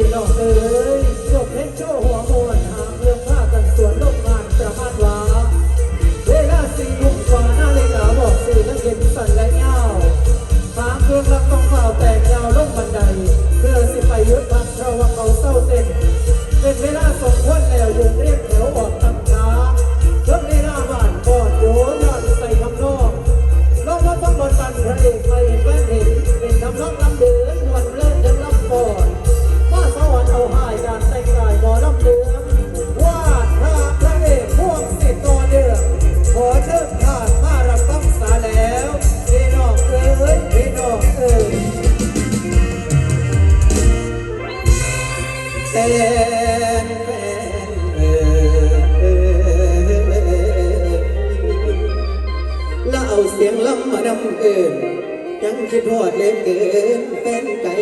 you know. สียงลำมาดำเอินยังคิดทอดเหลยเกินแฟนไก่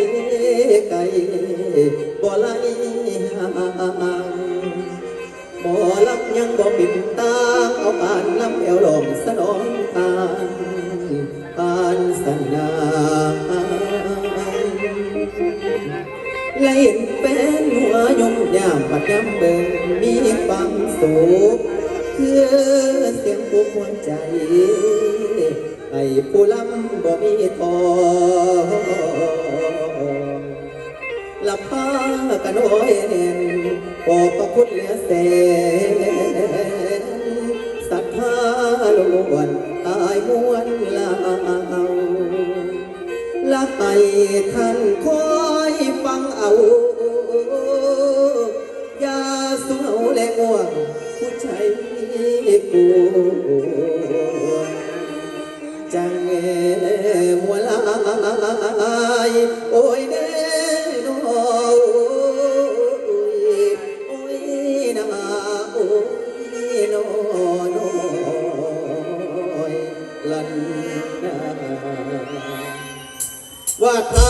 ไก่บ่ไล่ห่างหมอลำยังบ่ปิดตาเอาปานลำเอวหลอมสนองตานปานสนาและเห็นเป็นหัวยมยามปัดยำเบิ่งมีความสุขคือเสียงผู้หัวใจ ให้ผู้ลำบ่มีทองละพากันโอยเน่นปอบพระคุณเหลือแสนศรัทธาลงวันตายมวนลาวละให้ท่านคอ ว่